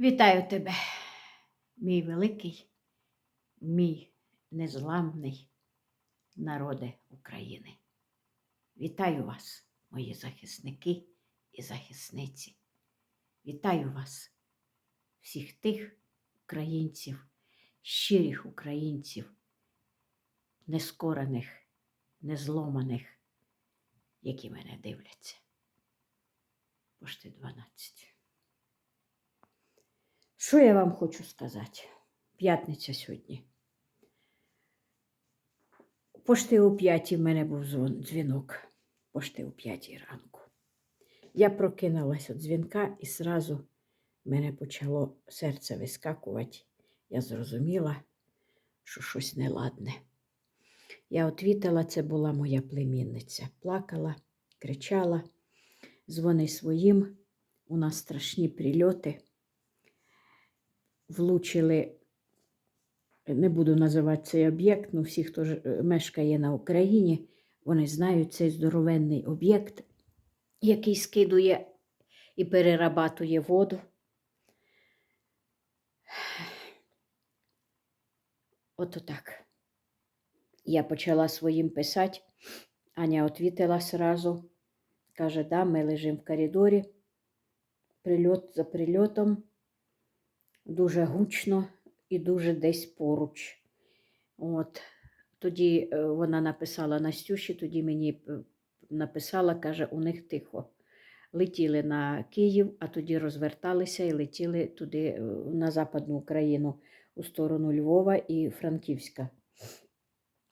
Вітаю тебе, мій великий, мій незламний народе України. Вітаю вас, мої захисники і захисниці. Вітаю вас, всіх тих українців, щирих українців, нескорених, незломаних, які мене дивляться. Пошти 12. Що я вам хочу сказати? П'ятниця сьогодні. Пошти о п'ятій в мене був дзвінок. Пошти о п'ятій ранку. Я прокинулася від дзвінка і сразу в мене почало серце вискакувати. Я зрозуміла, що щось неладне. Я відвітила, це була моя племінниця. Плакала, кричала, дзвони своїм. У нас страшні прильоти влучили, не буду називати цей об'єкт, ну всі, хто е, мешкає на Україні, вони знають цей здоровенний об'єкт, який скидує і перерабатує воду. Ото так. Я почала своїм писати. Аня відвітила сразу. Каже, да, ми лежимо в коридорі, прильот за прильотом дуже гучно і дуже десь поруч. От. Тоді е, вона написала Настюші, тоді мені е, написала, каже, у них тихо. Летіли на Київ, а тоді розверталися і летіли туди, е, на Западну Україну, у сторону Львова і Франківська.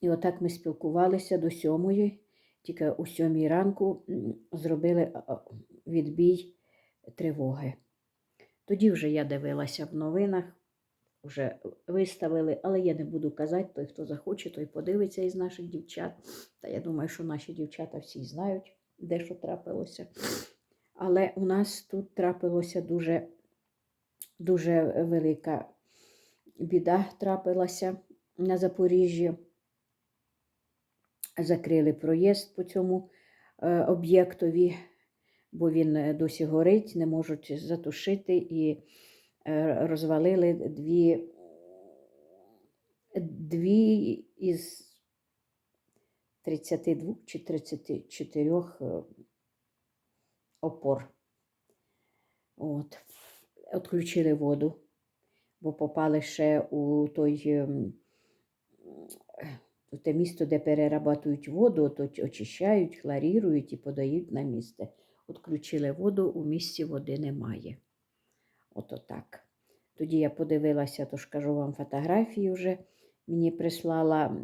І отак ми спілкувалися до сьомої, тільки у сьомій ранку зробили відбій тривоги. Тоді вже я дивилася в новинах, вже виставили, але я не буду казати, той, хто захоче, той подивиться із наших дівчат. Та я думаю, що наші дівчата всі знають, де що трапилося. Але у нас тут трапилося дуже, дуже велика біда трапилася на Запоріжжі. Закрили проїзд по цьому е, об'єктові бо він е, досі горить, не можуть затушити і е, розвалили дві, дві із 32 чи 34 е, опор. От. Отключили воду, бо попали ще у той. ем, у те місто, де перерабатують воду, то очищають, хлорірують і подають на місце. Отключили воду, у місті води немає. Ото так. Тоді я подивилася, то ж кажу вам фотографії вже. Мені прислала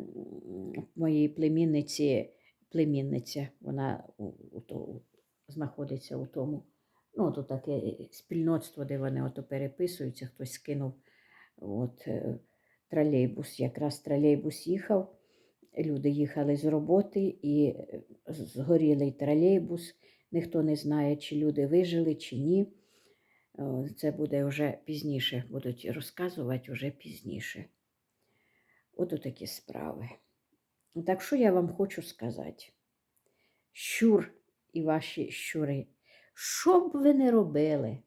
моїй племінниці, племінниця, вона у, у, то- знаходиться у тому, ну, то таке спільноцтво, де вони ото переписуються, хтось скинув от, е, тролейбус. Якраз тролейбус їхав. Люди їхали з роботи і е, згорілий тролейбус. Ніхто не знає, чи люди вижили, чи ні. Це буде вже пізніше, будуть розказувати вже пізніше. От такі справи. Так що я вам хочу сказати? Щур і ваші щури, що б ви не робили,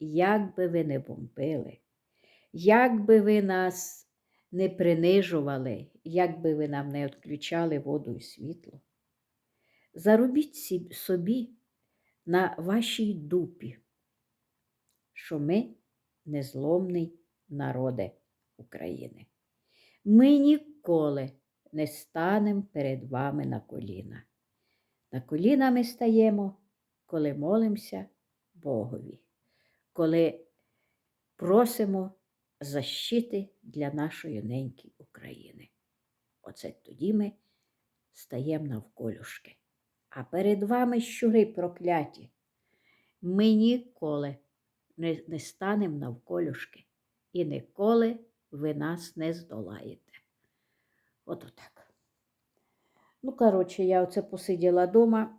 як би ви не бомбили, як би ви нас не принижували, як би ви нам не відключали воду і світло, заробіть собі на вашій дупі, що ми незломний народе України. Ми ніколи не станемо перед вами на коліна. На коліна ми стаємо, коли молимося Богові, коли просимо защити для нашої неньки України. Оце тоді ми стаємо навколюшки. А перед вами щури прокляті. Ми ніколи не, не станемо навколюшки і ніколи ви нас не здолаєте. От отак. Ну, коротше, я оце посиділа вдома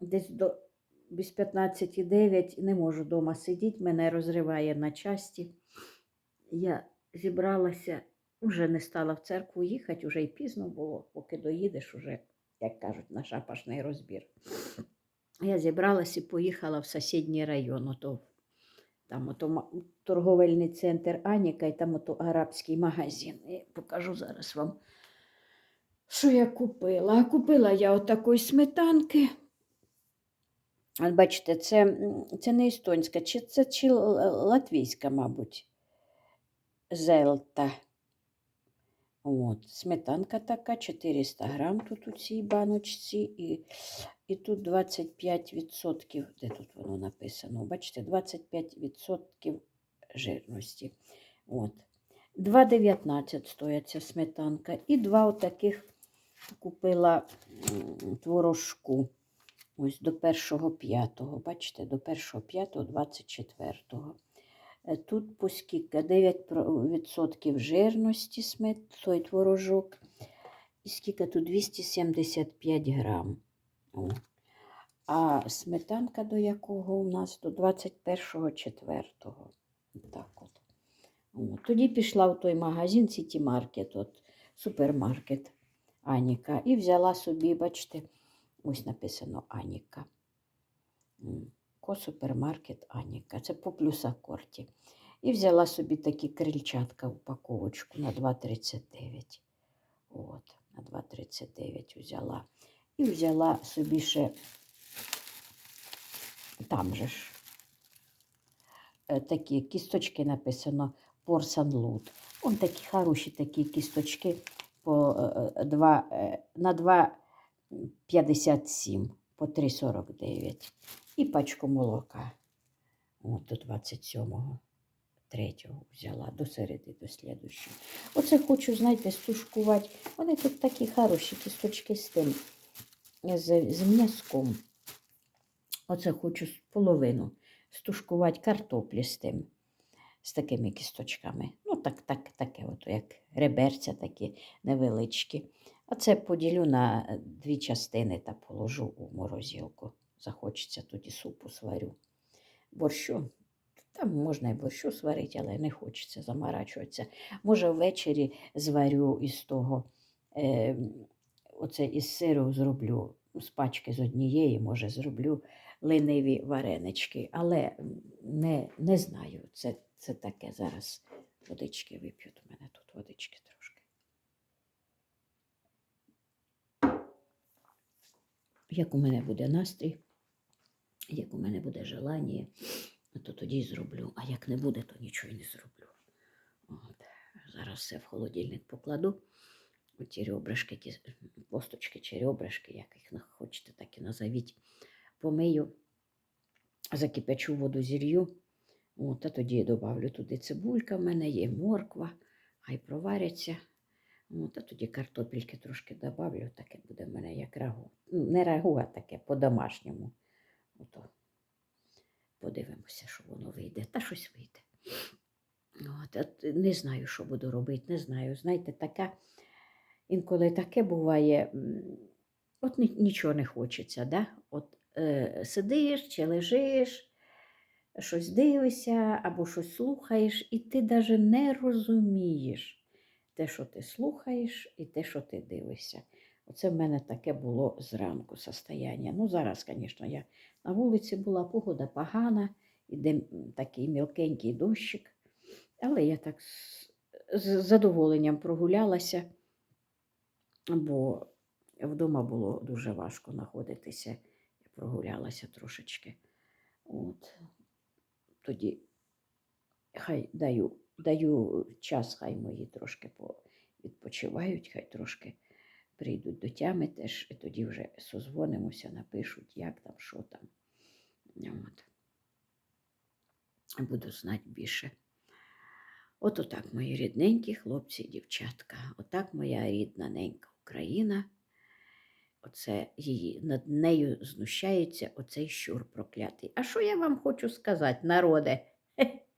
десь до без 15,9 не можу вдома сидіти, мене розриває на часті. Я зібралася, вже не стала в церкву їхати, вже й пізно було, поки доїдеш, уже, як кажуть, на шапашний розбір. Я зібралася і поїхала в сусідній район, ото Там ото торговельний центр Аніка і там ото арабський магазин. І покажу зараз вам, що я купила. Купила я отакої сметанки. От бачите, це, це не естонська, чи це чи латвійська, мабуть. Зелта. От, сметанка така, 400 грам тут у цій баночці, і, і тут 25%, де тут воно написано? Бачите, 25% жирності. От. 2,19 стоїть ця сметанка. І два отаких купила творожку. Ось до 1,5. Бачите, до 1,5, 24. Е, Тут по скільки? 9% жирності смет, той творожок. І скільки тут 275 грам. А сметанка до якого у нас? До 21.04. Так от. Тоді пішла в той магазин Сіті Маркет, от, супермаркет Аніка. І взяла собі, бачите, ось написано Аніка. М. Ко-супермаркет Аніка. Це по плюсакорті. І взяла собі такі крильчатка упаковочку на 2,39. От, на 2,39 взяла. І взяла собі ще там же ж е, такі кісточки написано Порсанлут. Вон такі хороші такі кісточки по, е, е, два, е, на 2,57 по 3,49. І пачку молока. От до 27-го. Третього взяла до середи, до слідущого. Оце хочу, знаєте, стушкувати. Вони тут такі хороші кісточки з тим, з, з м'язком. Оце хочу половину стушкувати картоплі з тим, з такими кісточками. Ну, так, так, таке, от, як реберця такі невеличкі. А це поділю на дві частини та положу у морозилку. Захочеться тоді супу сварю. Борщу. Там можна і борщу сварити, але не хочеться заморачуватися. Може, ввечері зварю із того, е, оце із сиру зроблю з пачки з однієї, може, зроблю лениві варенички, але не, не знаю. Це, це таке зараз водички вип'ю. У мене тут водички трошки. Як у мене буде настрій, як у мене буде желання, то тоді зроблю. А як не буде, то нічого й не зроблю. От. Зараз все в холодильник покладу. Оці ребрышки, ті посточки чи ребрышки, як їх хочете, так і назовіть. Помию, закипячу воду зілью. От, а тоді я добавлю туди цибулька в мене є, морква, хай проваряться. А тоді картопельки трошки добавлю, таке буде в мене як рагу. Ну, Не рагу, а таке по-домашньому. Ото. Подивимося, що воно вийде. Та щось вийде. От, от, не знаю, що буду робити, не знаю. Знаєте, таке, інколи таке буває, от нічого не хочеться. Да? От е, сидиш чи лежиш, щось дивишся або щось слухаєш, і ти навіть не розумієш те, що ти слухаєш, і те, що ти дивишся. Оце в мене таке було зранку состояння. Ну, зараз, звісно, я на вулиці була, погода погана, іде такий мілкенький дощик. Але я так з, задоволенням прогулялася, бо вдома було дуже важко знаходитися. Я прогулялася трошечки. От. Тоді хай даю, даю час, хай мої трошки по- відпочивають, хай трошки прийдуть до тями теж, тоді вже созвонимося, напишуть, як там, що там. От. Буду знати більше. От отак, мої рідненькі хлопці дівчатка. Отак моя рідна ненька Україна. Оце її над нею знущається оцей щур проклятий. А що я вам хочу сказати, народе?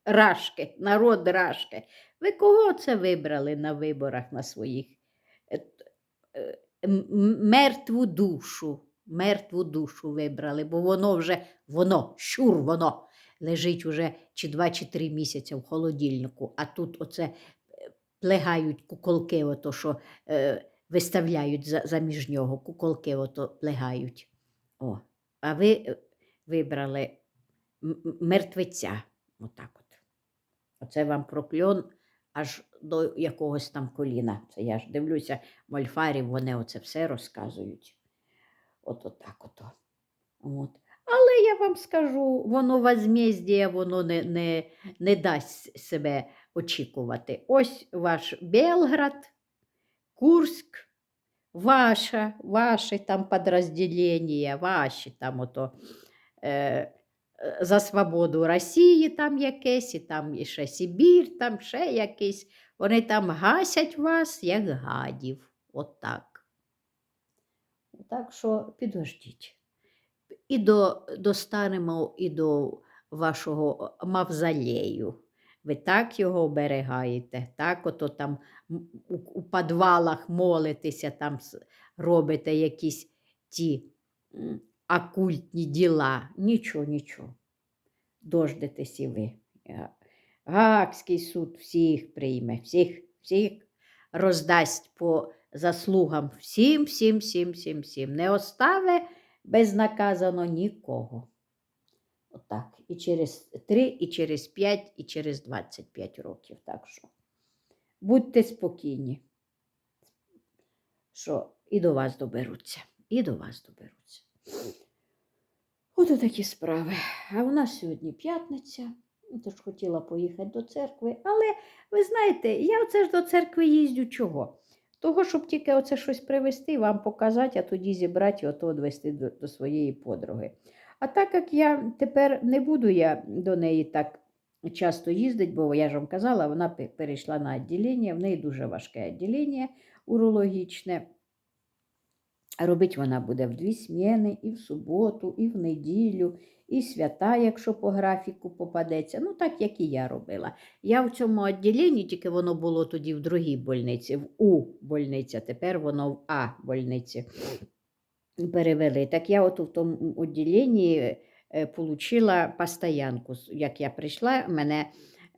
Рашки, народ рашки. Ви кого це вибрали на виборах на своїх? Е, Мертву душу. Мертву душу вибрали, бо воно вже, воно, щур воно, лежить уже чи два, чи три місяці в холодильнику, а тут оце е, плегають куколки, ото, що е, виставляють за, заміж нього, куколки ото плегають. О, а ви е, вибрали мертвеця, Отак от. Оце вам прокльон аж до якогось там коліна. Це я ж дивлюся, мольфарів, вони оце все розказують. От ото. От. Але я вам скажу, воно возмездія, воно не, не, не дасть себе очікувати. Ось ваш Белград, Курск, ваша, ваші там підрозділення, ваші там ото. Е, за свободу Росії там якесь, і там і ще Сибір, там ще якийсь. Вони там гасять вас, як гадів. Отак. Так що підождіть. І до, достанемо і до вашого мавзолею. Ви так його оберегаєте, так ото там у, у підвалах молитеся, там робите якісь ті м, окультні діла. Нічого, нічого. Дождетесь і ви. Е, Гаагський суд всіх прийме, всіх, всіх роздасть по заслугам всім, всім, всім, всім, всім. Не оставе безнаказано нікого. Отак. І через 3, і через 5, і через 25 років. Так що будьте спокійні, що і до вас доберуться, і до вас доберуться. Ото такі справи. А у нас сьогодні п'ятниця. Тож хотіла поїхати до церкви. Але ви знаєте, я оце ж до церкви їздю чого? Того, щоб тільки оце щось привезти, вам показати, а тоді зібрати і ото відвести до, до своєї подруги. А так як я тепер не буду я до неї так часто їздити, бо я ж вам казала, вона перейшла на відділення, в неї дуже важке відділення урологічне. Робить вона буде в дві сміни, і в суботу, і в неділю, і свята, якщо по графіку попадеться. Ну, так як і я робила. Я в цьому відділенні, тільки воно було тоді в другій больниці, в У больниці, тепер воно в А больниці перевели. Так я от в тому відділенні е, получила постоянку. Як я прийшла, мене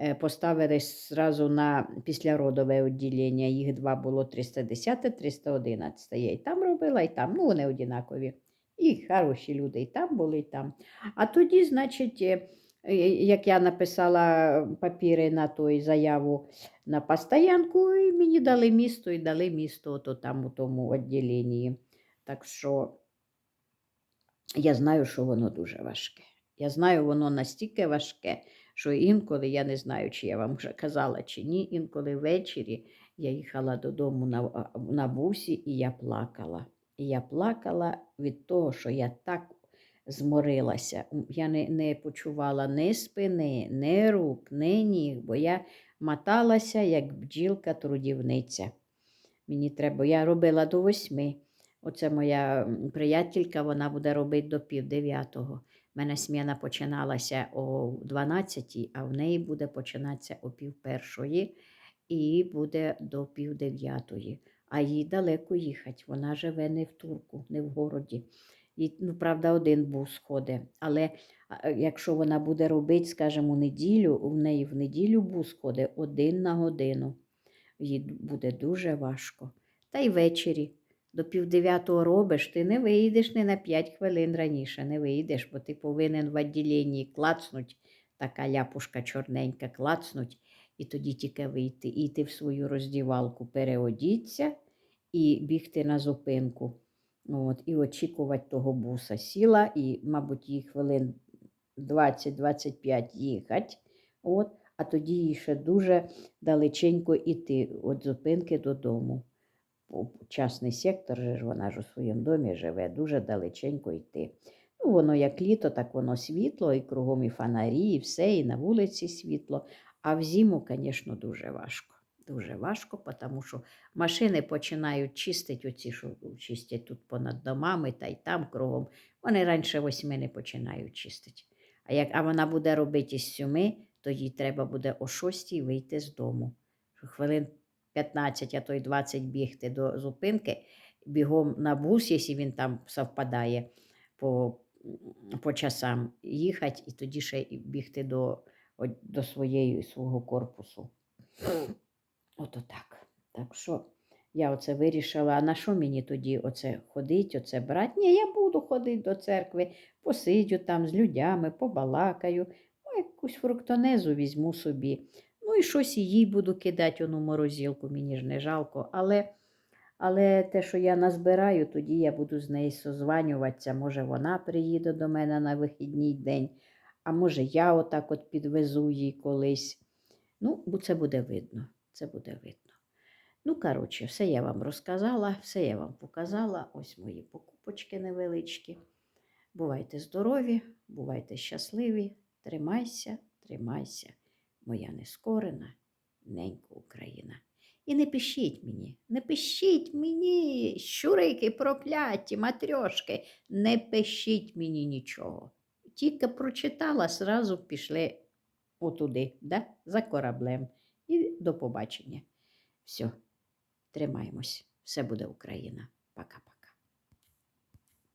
е, поставили зразу на післяродове відділення. Їх два було 310, 311. Я і там робила, і там. Ну, вони однакові. І хороші люди, і там були, і там. А тоді, значить, е, е, як я написала папіри на той заяву на постоянку, і мені дали місто, і дали місто ото там у тому відділенні. Так що я знаю, що воно дуже важке. Я знаю, воно настільки важке, що інколи, я не знаю, чи я вам вже казала чи ні, інколи ввечері я їхала додому на, на бусі і я плакала. І я плакала від того, що я так зморилася. Я не, не почувала ні спини, ні рук, ні ніг, бо я моталася, як бджілка-трудівниця. Мені треба, я робила до восьми. Оце моя приятелька, вона буде робити до пів дев'ятого. У мене сміна починалася о 12, а в неї буде починатися о пів першої і буде до пів дев'ятої. А їй далеко їхати. Вона живе не в Турку, не в городі. І, ну, правда, один бус ходить. Але якщо вона буде робити, скажімо, неділю, в неї в неділю бус ходить один на годину. Їй буде дуже важко. Та й ввечері до півдев'ятого робиш, ти не вийдеш не на 5 хвилин раніше, не вийдеш, бо ти повинен в відділенні клацнуть, така ляпушка чорненька, клацнуть, і тоді тільки вийти, і йти в свою роздівалку, переодіться і бігти на зупинку. От, і очікувати того буса. Сіла, і, мабуть, їй хвилин 20-25 їхати. От, а тоді їй ще дуже далеченько йти від зупинки додому. Бо Частний сектор, же ж вона ж у своєму домі живе, дуже далеченько йти. Ну, воно як літо, так воно світло, і кругом і фонарі, і все, і на вулиці світло. А в зиму, звісно, дуже важко. Дуже важко, тому що машини починають чистити, оці, що чистять тут понад домами та й там кругом. Вони раніше восьми не починають чистити. А як а вона буде робити із сьоми, то їй треба буде о шостій вийти з дому. Хвилин 15, а то й 20 бігти до зупинки, бігом на бус, якщо він там совпадає по, по часам, їхати і тоді ще бігти до, до своєї свого корпусу. Ото так. Так що я оце вирішила, а на що мені тоді оце ходить, оце брати? Ні, я буду ходити до церкви, посидю там з людьми, побалакаю, ну, якусь фруктонезу візьму собі. Ну і щось їй буду кидати ону морозилку, мені ж не жалко. Але, але те, що я назбираю, тоді я буду з нею созванюватися. Може, вона приїде до мене на вихідний день, а може, я отак от підвезу її колись. Ну, це буде видно. Це буде видно. Ну, коротше, все я вам розказала, все я вам показала. Ось мої покупочки невеличкі. Бувайте здорові, бувайте щасливі, тримайся, тримайся, моя нескорена ненька Україна. І не пишіть мені, не пишіть мені, щурики прокляті, матрьошки, не пишіть мені нічого. Тільки прочитала, зразу пішли отуди, да? за кораблем. І до побачення. Все, тримаємось. Все буде Україна. Пока-пока.